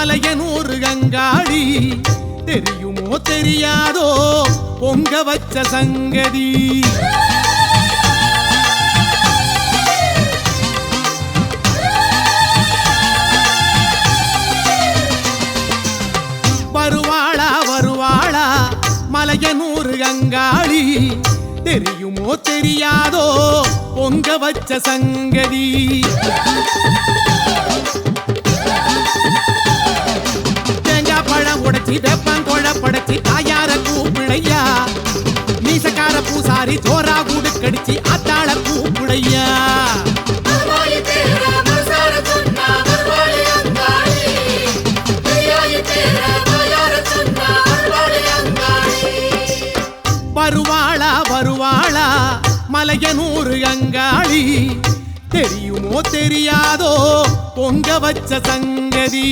மலையன் ஒரு கங்காளி. தெரியுமோ தெரியாதோ பொங்க வச்ச சங்கதி. வருவாளா வருவாளா மலையன் ஒரு கங்காளி. தெரியுமோ தெரியாதோ பொங்க வச்ச சங்கதி. பழம் உடைச்சி படைச்சி தாயார கூப்பிழையா மீசக்கார பூசாரி ஜோரா கூடு கடிச்சு அத்தாள கூப்பிழையா வருவாயி வருவாளா வருவாளா மலையனூர் அங்காளி. தெரியுமோ தெரியாதோ பொங்க வச்ச சங்கதி.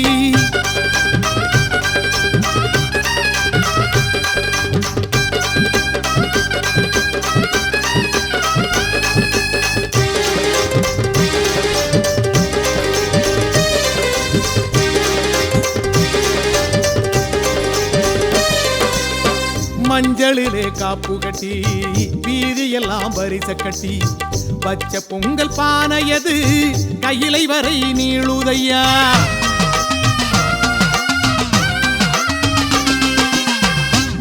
மஞ்சளிலே காப்பு கட்டி வீதியெல்லாம் வரிச கட்டி பச்சை பொங்கல் பானையது கையிலை வரை நீளுதையா?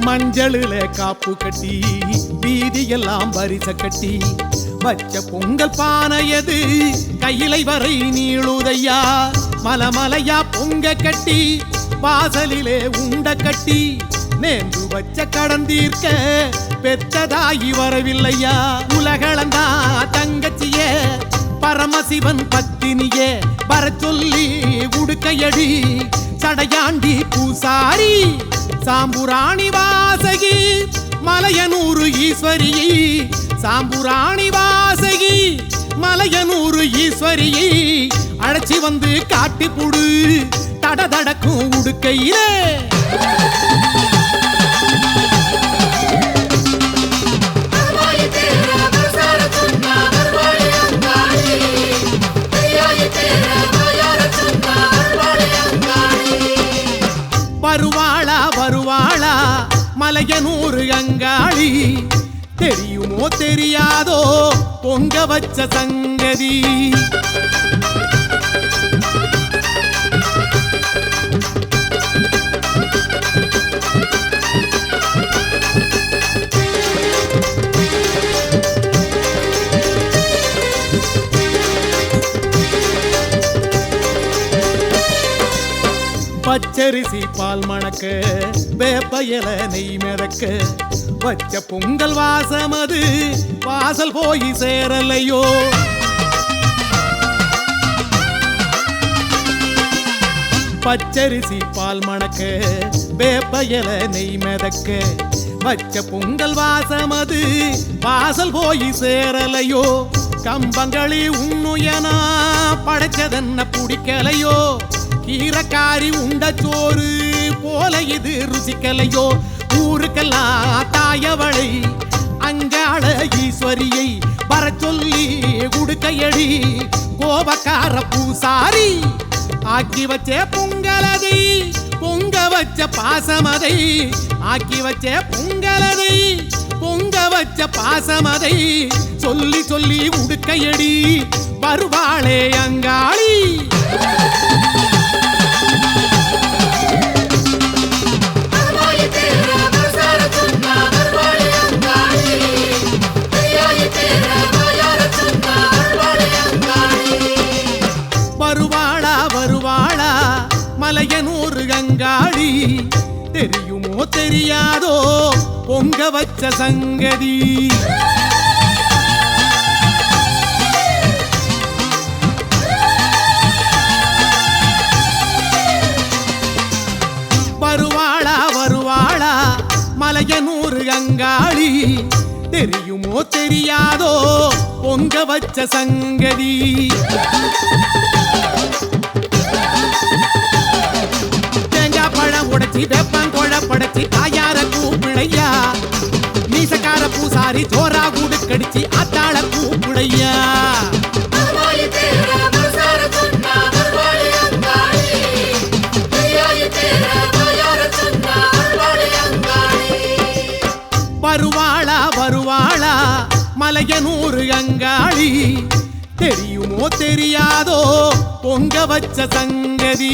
மஞ்சளிலே காப்பு கட்டி வீதியெல்லாம் வரிச கட்டி வச்ச பொங்கல் பானையது கையிலை வரை நீளுதையா? மலமலையா பொங்க கட்டி வாசலிலே உண்ட கட்டி நேர்ந்து வச்ச கடன் தீர்க்க பெத்ததாகி வரவில்லையா? உலகளந்தா தங்கச்சியே பரமசிவன் பத்தினியே வர சொல்லி உடுக்கையடி சடையாண்டி பூசாரி சாம்புராணி வாசகி மலையனூறு ஈஸ்வரி சாம்புராணி வாசகி மலையனூறு ஈஸ்வரி அழைச்சி வந்து காட்டி புடு தட தடக்கும் உடுக்கையிலே. வருவாளா வருவாளா அங்காளி. தெரியுமோ தெரியாதோ பொங்க வச்ச சங்கதி. பச்சரிசி பால் மணக்க வேப்பையல நெய் மிதக்க. வச்ச பொங்கல் வாசம் அது வாசல் போய் சேரலையோ? பச்சரிசி பால் மணக்க வேப்பையல நெய் மிதக்க. வச்ச பொங்கல் வாசம் அது வாசல் போய் சேரலையோ? கம்பங்களி உண்ணுயனா படைச்சதென்ன பிடிக்கலையோ? கீரக்காரி உண்ட சோறு போல இது ருசிக்கலையோ? ஊருக்கெல்லாம் தாயவளை அங்காள ஈஸ்வரியை வர சொல்லி குடுக்கையடி கோபக்கார பூசாரி ஆக்கி வச்ச பொங்கலதை பொங்க வச்ச பாசமதை ஆக்கி வச்ச பொங்கலதை பொங்க வச்ச பாசமதை சொல்லி சொல்லி உடுக்கையடி. வருவாளே அங்காளி. தெரியாதோ பொங்க வச்ச சங்கதி. வருவாளா வருவாளா மலையனூர் அங்காளி. தெரியுமோ தெரியாதோ பொங்க வச்ச சங்கதி. கூப்பிடையா நீசக்கார பூசாரி ஜோரா கூடு கடிச்சு அத்தாள கூப்பிடையா? வருவாளா வருவாளா? மலையனூறு அங்காளி. தெரியுமோ தெரியாதோ? பொங்க வச்ச சங்கதி.